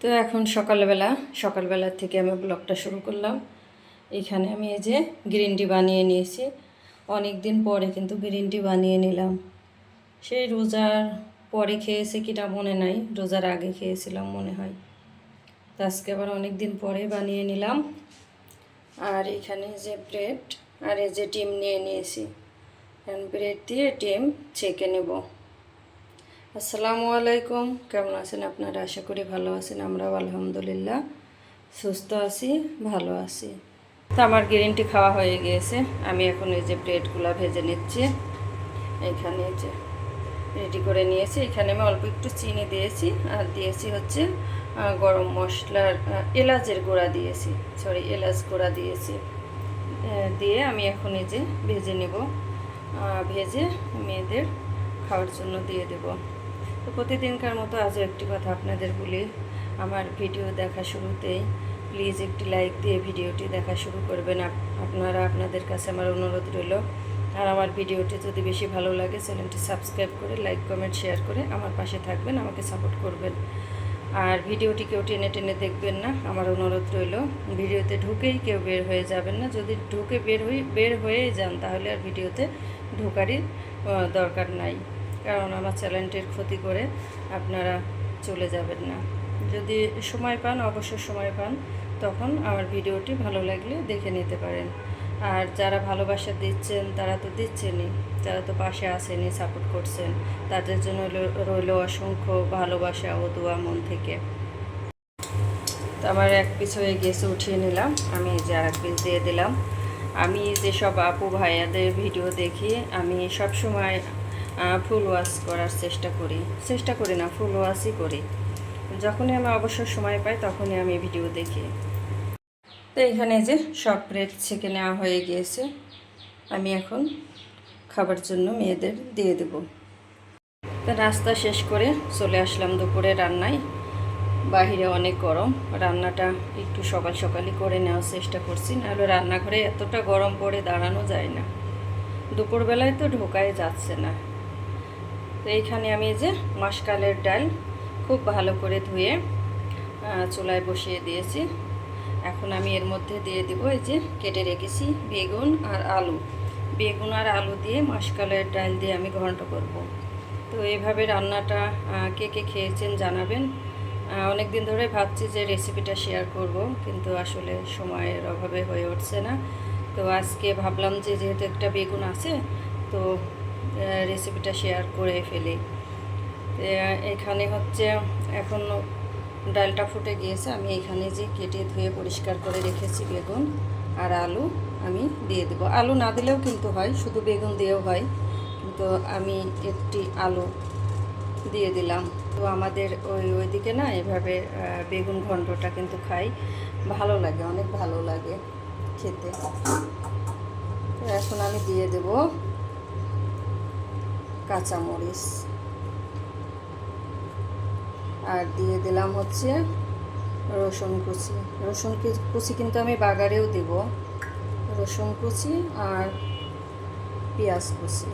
তো এখন সকালবেলা সকালবেলা থেকে আমি ব্লগটা শুরু করলাম। এখানে আমি এই যে গ্রিন টি বানিয়ে নিয়েছি। অনেক দিন পরে কিন্তু গ্রিন টি বানিয়ে নিলাম। সেই রোজার পরে খেয়েছি কিনা মনে নাই, রোজার আগে খেয়েছিলাম মনে হয়। তো আজকে আবার অনেক দিন পরে বানিয়ে নিলাম। আর এখানে যে ব্রেড আর এই যে ডিম নিয়ে নিয়েছি। ব্রেড দিয়ে ডিম ছেঁকে নেব। আসসালামু আলাইকুম। কেমন আছেন আপনারা? আশা করি ভালো আছেন, আমরাও আলহামদুলিল্লাহ। সুস্থ আছি, ভালো আছি। তো আমার গ্রিন টি খাওয়া হয়ে গিয়েছে। আমি এখন এই যে ব্রেডগুলো ভেজে নিচ্ছি। এখানে যে রেডি করে নিয়েছি। এখানে আমি অল্প একটু চিনি দিয়েছি আর দিয়েছি হচ্ছে গরম মশলার এলাচের গুঁড়া দিয়েছি। সরি, এলাচ গুঁড়া দিয়েছি। দিয়ে আমি এখন এই যে ভেজে নেব। ভেজে মেয়েদের খাওয়ার জন্য দিয়ে দেব। তো প্রতিদিনকার মতো আজও একটি কথা আপনাদের বলি। আমার ভিডিও দেখা শুরুতেই প্লিজ একটি লাইক দিয়ে ভিডিওটি দেখা শুরু করবেন। আপনারা আপনাদের কাছে আমার অনুরোধ রইল। আর আমার ভিডিওটি যদি বেশি ভালো লাগে চ্যানেলটি সাবস্ক্রাইব করে লাইক কমেন্ট শেয়ার করে আমার পাশে থাকবেন, আমাকে সাপোর্ট করবেন। আর ভিডিওটি কেউ টেনে টেনে দেখবেন না, আমার অনুরোধ রইল। ভিডিওতে ঢুকেই কেউ বের হয়ে যাবেন না। যদি ঢুকে বের হয়ে বের হয়েই যান, তাহলে আর ভিডিওতে ঢোকারই দরকার নাই। কারণ আমার চ্যানেলটির ক্ষতি করে আপনারা চলে যাবেন না। যদি সময় পান অবশ্য সময় পান, তখন আমার ভিডিওটি ভালো লাগলে দেখে নিতে পারেন। আর যারা ভালোবাসা দিচ্ছেন, তারা তো দিচ্ছেনই। যারা তো পাশে আসেনি সাপোর্ট করছেন, তাদের জন্য রইল অসংখ্য ভালোবাসা ও দোয়া মন থেকে। তো আমার এক পিস হয়ে গেছে, উঠিয়ে নিলাম। আমি যে আর এক পিস দিয়ে দিলাম। আমি যেসব আপু ভাইয়াদের ভিডিও দেখি, আমি সব সময় ফুল ওয়াশ করার চেষ্টা করি। চেষ্টা করি না, ফুল ওয়াশই করি। যখনই আমি অবসর সময় পাই, তখনই আমি ভিডিও দেখি। তো এখানে যে সব প্লেট ছেঁকে নেওয়া হয়ে গিয়েছে। আমি এখন খাবার জন্য মেয়েদের দিয়ে দেব। তো নাস্তা শেষ করে চলে আসলাম দুপুরে রান্নায়। বাহিরে অনেক গরম। রান্নাটা একটু সকাল সকালই করে নেওয়ার চেষ্টা করছি। নাহলে রান্নাঘরে এতটা গরম পড়ে দাঁড়ানো যায় না। দুপুরবেলায় তো ঢোকাই যাচ্ছে না। তো এইখানে আমি এই যে মাসকালের ডাল খুব ভালো করে ধুয়ে চুলায় বসিয়ে দিয়েছি। এখন আমি এর মধ্যে দিয়ে দিব এই যে কেটে রেখেছি বেগুন আর আলু। বেগুন আর আলু দিয়ে মাসকালের ডাল দিয়ে আমি ঘন্ট করব। তো এইভাবে রান্নাটা কে কে খেয়েছেন জানাবেন। অনেক দিন ধরে ভাবছি যে রেসিপিটা শেয়ার করব, কিন্তু আসলে সময়ের অভাবে হয়ে উঠছে না। তো আজকে ভাবলাম যে যেহেতু একটা বেগুন আছে, তো রেসিপিটা শেয়ার করে ফেলি। এখানে হচ্ছে এখন ডালটা ফুটে গিয়েছে। আমি এখানে যে কেটে ধুয়ে পরিষ্কার করে রেখেছি বেগুন আর আলু আমি দিয়ে দেবো। আলু না দিলেও কিন্তু হয়, শুধু বেগুন দিয়েও হয়। কিন্তু আমি একটি আলু দিয়ে দিলাম। তো আমাদের ওই ওইদিকে না এভাবে বেগুন ঘন্টটা কিন্তু খাই। ভালো লাগে, অনেক ভালো লাগে খেতে। তো এখন আমি দিয়ে দেব কাঁচামরিচ। আর দিয়ে দিলাম হচ্ছে রসুন কুচি। রসুন কুচি কিন্তু আমি বাগারেও দেব। রসুন কুচি আর পেঁয়াজ কুচি।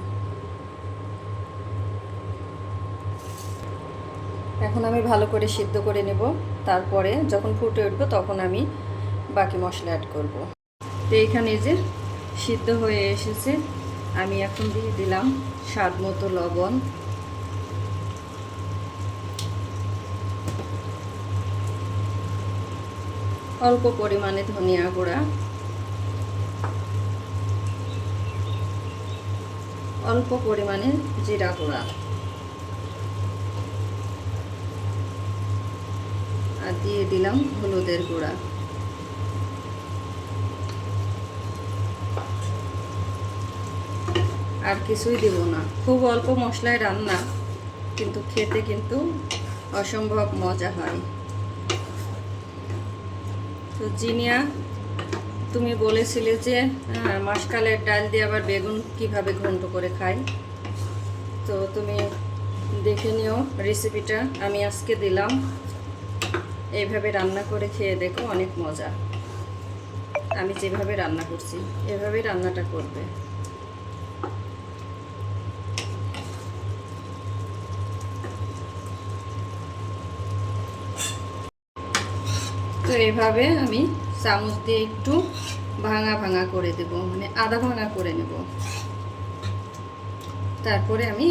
এখন আমি ভালো করে সিদ্ধ করে নেব। তারপরে যখন ফুটে উঠবে তখন আমি বাকি মশলা অ্যাড করব। তো এইখানে যে সিদ্ধ হয়ে এসেছে, আমি এখন দিয়ে দিলাম স্বাদ মতো লবণ। অল্প পরিমাণে ধনিয়া গুঁড়া। অল্প পরিমাণে জিরা গুঁড়া। আর দিয়ে দিলাম হলুদের গুঁড়া। আর কিছুই দেব না। খুব অল্প মশলায় রান্না, কিন্তু খেতে কিন্তু অসম্ভব মজা হয়। তো জিনিয়া, তুমি বলেছিলে যে মাসকালের ডাল দিয়ে আবার বেগুন কীভাবে ঘন্ট করে খাই? তো তুমি দেখে নিও রেসিপিটা আমি আজকে দিলাম। এইভাবে রান্না করে খেয়ে দেখো অনেক মজা। আমি যেভাবে রান্না করছি, এভাবেই রান্নাটা করবে। এইভাবে আমি চামচ দিয়ে একটু ভাঙা ভাঙা করে দেব মানে আধা ভাঙা করে নেব। তারপরে আমি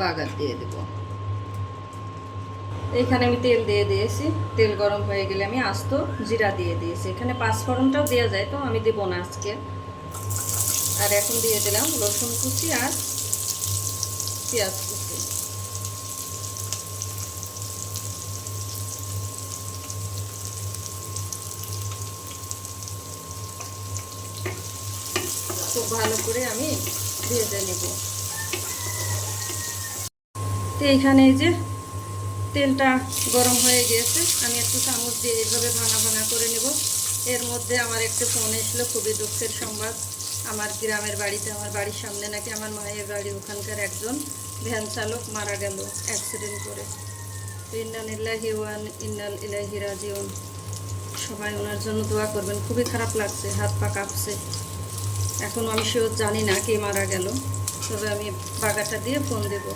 বাগার দিয়ে দেব। এখানে আমি তেল দিয়ে দিয়েছি। তেল গরম হয়ে গেলে আমি আস্ত জিরা দিয়ে দিয়েছি। এখানে পাঁচফোড়নটাও দেওয়া যায় তো, আমি দেবো না আজকে। আর এখন দিয়ে দিলাম রসুন কুচি আর পেঁয়াজ কুচি। খুব ভালো করে আমি ভেজে নেব। তো এখানে এই যে তেলটা গরম হয়ে গিয়েছে, আমি একটু চামচ দিয়ে এইভাবে ভাঙা ভাঙা করে নেব। এর মধ্যে আমার একটা ফোন এসলো খুবই দুঃখের সংবাদ। আমার গ্রামের বাড়িতে, আমার বাড়ির সামনে নাকি আমার মায়ের বাড়ি, ওখানকার একজন ভ্যান চালক মারা গেল অ্যাক্সিডেন্ট করে। ইন্নাল ইল্লাহি ওয়ান সবাই ওনার জন্য দোয়া করবেন, খুবই খারাপ লাগছে, হাত পা কাঁপছে। এখনও আমি সেও জানি না কে মারা গেল, তবে আমি বাগাটা দিয়ে ফোন দেব।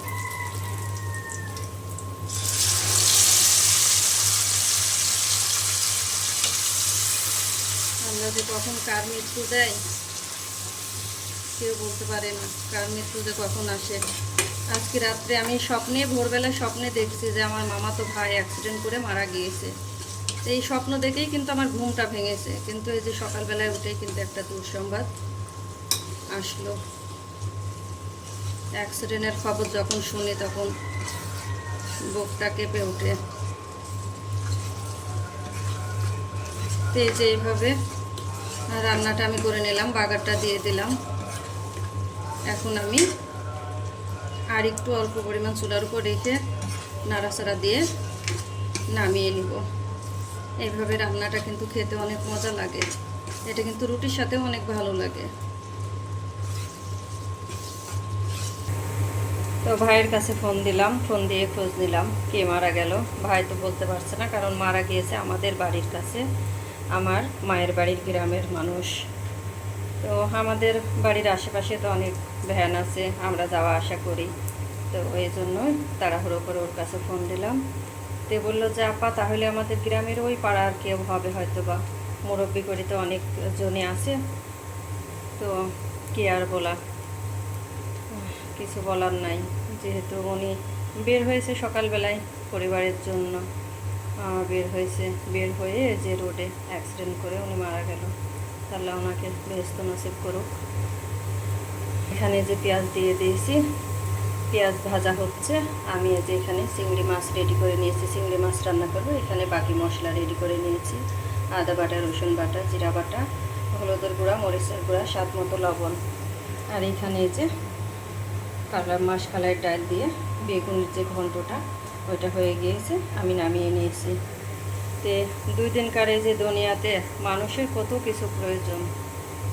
আমরা যে কখন কার মৃত্যু দেয়, কেউ বলতে পারে না, কার মৃত্যু যে কখন আসে। আজকে রাত্রে আমি স্বপ্নে ভোরবেলা স্বপ্নে দেখছি যে আমার মামা তো ভাই অ্যাক্সিডেন্ট করে মারা গিয়েছে। এই স্বপ্ন দেখেই কিন্তু আমার ঘুমটা ভেঙেছে, কিন্তু এই যে সকালবেলায় উঠেই কিন্তু একটা দুঃসংবাদ। আসলো। অ্যাক্সিডেন্টের খবর যখন শুনি তখন বুকটা কেঁপে ওঠে। তো এই এইভাবে রান্নাটা আমি করে নিলাম, বাগারটা দিয়ে দিলাম। এখন আমি আর একটু অল্প পরিমাণ চুলার উপর রেখে নাড়াচাড়া দিয়ে নামিয়ে নিব। এইভাবে রান্নাটা কিন্তু খেতে অনেক মজা লাগে। এটা কিন্তু রুটির সাথেও অনেক ভালো লাগে। তো ভাইয়ের কাছে ফোন দিলাম, ফোন দিয়ে খোঁজ নিলাম কে মারা গেল। ভাই তো বলতে পারছে না, কারণ মারা গিয়েছে আমাদের বাড়ির কাছে, আমার মায়ের বাড়ির গ্রামের মানুষ। তো আমাদের বাড়ির আশেপাশে তো অনেক ভ্যান আছে, আমরা যাওয়া আসা করি। তো এই জন্যই তাড়াহুড়ো করে ওর কাছে ফোন দিলাম। তে বলল, যে আপা, তাহলে আমাদের গ্রামের ওই পাড়ার কেউ হবে হয়তো বা মুরব্বী করি তো অনেক জনে আছে। তো কি আর বলা? কিছু বলার নাই। যেহেতু উনি বের হয়েছে সকালবেলায় পরিবারের জন্য বের হয়েছে, বের হয়ে যে রোডে অ্যাক্সিডেন্ট করে উনি মারা গেল। তাহলে ওনাকে ব্যস্ত নসিব করুক। এখানে যে পেঁয়াজ দিয়ে দিয়েছি, পেঁয়াজ ভাজা হচ্ছে। আমি যে এখানে চিংড়ি মাছ রেডি করে নিয়েছি, চিংড়ি মাছ রান্না করব। এখানে বাকি মশলা রেডি করে নিয়েছি। আদা বাটা, রসুন বাটা, জিরা বাটা, হলুদের গুঁড়া, মরিচের গুঁড়া, স্বাদ মতো লবণ। আর এখানে যে কালা মাছ কালাই ডাল দিয়ে বেগুনের যে ঘন্টটা, ওইটা হয়ে গিয়েছে, আমি নামিয়ে নিয়েছি। তে দুই দিনকার এই যে দুনিয়াতে মানুষের কত কিছু প্রয়োজন।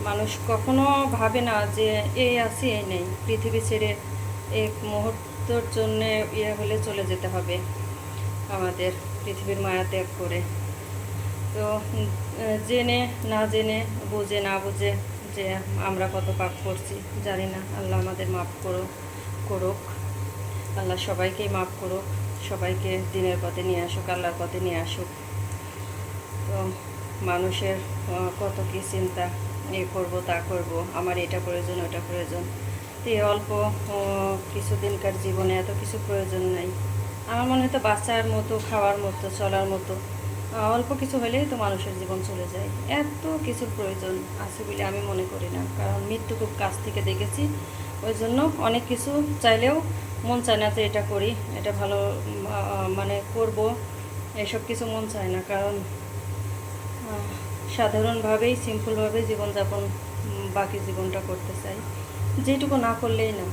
মানুষ কখনো ভাবে না যে এই আছে এই নেই। পৃথিবী ছেড়ে এক মুহূর্তর জন্যে ইয়ে হলে চলে যেতে হবে আমাদের পৃথিবীর মায়া ত্যাগ করে। তো জেনে না জেনে, বুঝে না বুঝে যে আমরা কত পাপ করছি, জানি না। আল্লাহ আমাদের মাফ করুক করুক। আল্লাহ সবাইকেই মাফ করুক, সবাইকে দিনের পথে নিয়ে আসুক, আল্লাহর পথে নিয়ে আসুক। তো মানুষের কত কি চিন্তা, এ করব, তা করব, আমার এটা প্রয়োজন, ওটা প্রয়োজন। তো এই অল্প কিছুদিনকার জীবনে এত কিছু প্রয়োজন নাই। আমার মনে হয় তো বাচ্চার মতো, খাওয়ার মতো, চলার মতো। অল্প কিছু হলেই তো মানুষের জীবন চলে যায়। এত কিছুর প্রয়োজন আছে বলে আমি মনে করি না। কারণ মৃত্যু খুব কাছ থেকে দেখেছি। ওই জন্য অনেক কিছু চাইলেও মন চায় না যে এটা করি, এটা ভালো মানে করব, এসব কিছু মন চায় না। কারণ সাধারণভাবেই সিম্পলভাবে জীবনযাপন বাকি জীবনটা করতে চাই। যেটুকু না করলেই না।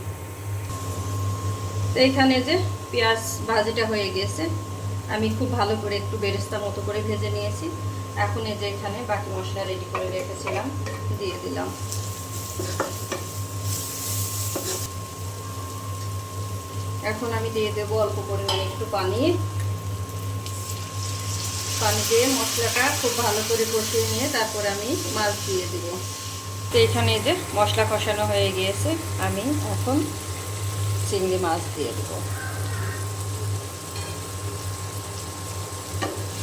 এইখানে যে পেঁয়াজ ভাজিটা হয়ে গেছে। আমি খুব ভালো করে একটু বেরেস্তা মতো করে ভেজে নিয়েছি। এখন এই যে এখানে বাকি মশলা রেডি করে রেখেছিলাম, দিয়ে দিলাম। এখন আমি দিয়ে দেবো অল্প পরিমাণে একটু পানি। পানি দিয়ে মশলাটা খুব ভালো করে কষিয়ে নিয়ে তারপরে আমি মাছ দিয়ে দিব। তো এখানে যে মশলা কষানো হয়ে গিয়েছে, আমি এখন চিংড়ি মাছ দিয়ে দেবো।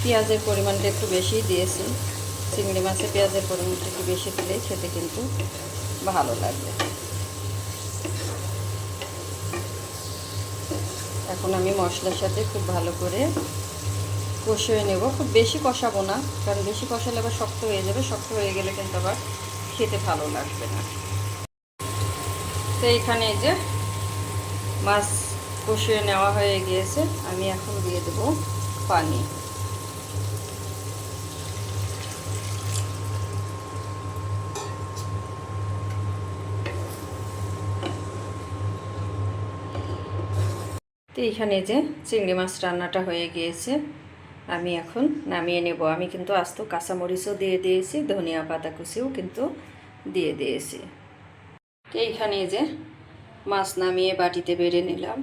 পেঁয়াজের পরিমাণটা একটু বেশি দিয়েছি। চিংড়ি মাছে পেঁয়াজের পরিমাণটা একটু বেশি দিলে খেতে কিন্তু ভালো লাগবে। এখন আমি মশলার সাথে খুব ভালো করে কষিয়ে নেব। খুব বেশি কষাবো না, কারণ বেশি কষালে আবার শক্ত হয়ে যাবে। শক্ত হয়ে গেলে কিন্তু আবার খেতে ভালো লাগবে না। তো এইখানে এই যে মাছ কষিয়ে নেওয়া হয়ে গিয়েছে। আমি এখন দিয়ে দেবো পানি। তো এইখানে যে চিংড়ি মাছ রান্নাটা হয়ে গিয়েছে। আমি এখন নামিয়ে নেব। আমি কিন্তু আস্ত কাঁচামরিচও দিয়ে দিয়েছি, ধনিয়া পাতা কুচিও কিন্তু দিয়ে দিয়েছি। তো এইখানে যে মাছ নামিয়ে বাটিতে বেড়ে নিলাম।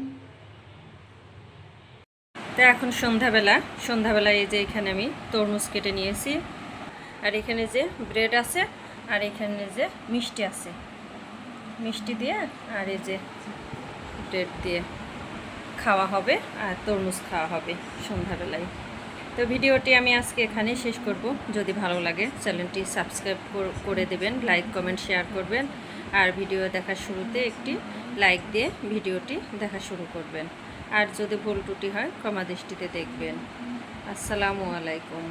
তো এখন সন্ধ্যাবেলা, সন্ধ্যাবেলায় এই যে এখানে আমি তরমুজ কেটে নিয়েছি। আর এখানে যে ব্রেড আছে, আর এখানে যে মিষ্টি আছে। মিষ্টি দিয়ে আর এই যে ব্রেড দিয়ে। খাওয়া হবে আর তরমুজ খাওয়া হবে সন্ধ্যাবেলায়। তো ভিডিওটি আমি আজকে এখানে শেষ করব। যদি ভালো লাগে, চ্যানেলটি সাবস্ক্রাইব করে দেবেন, লাইক, কমেন্ট, শেয়ার করবেন আর ভিডিও দেখার শুরুতে একটি লাইক দিয়ে ভিডিওটি দেখা শুরু করবেন। আর যদি ভুল টুটি হয়, ক্ষমা দৃষ্টিতে দেখবেন। আসসালামু আলাইকুম।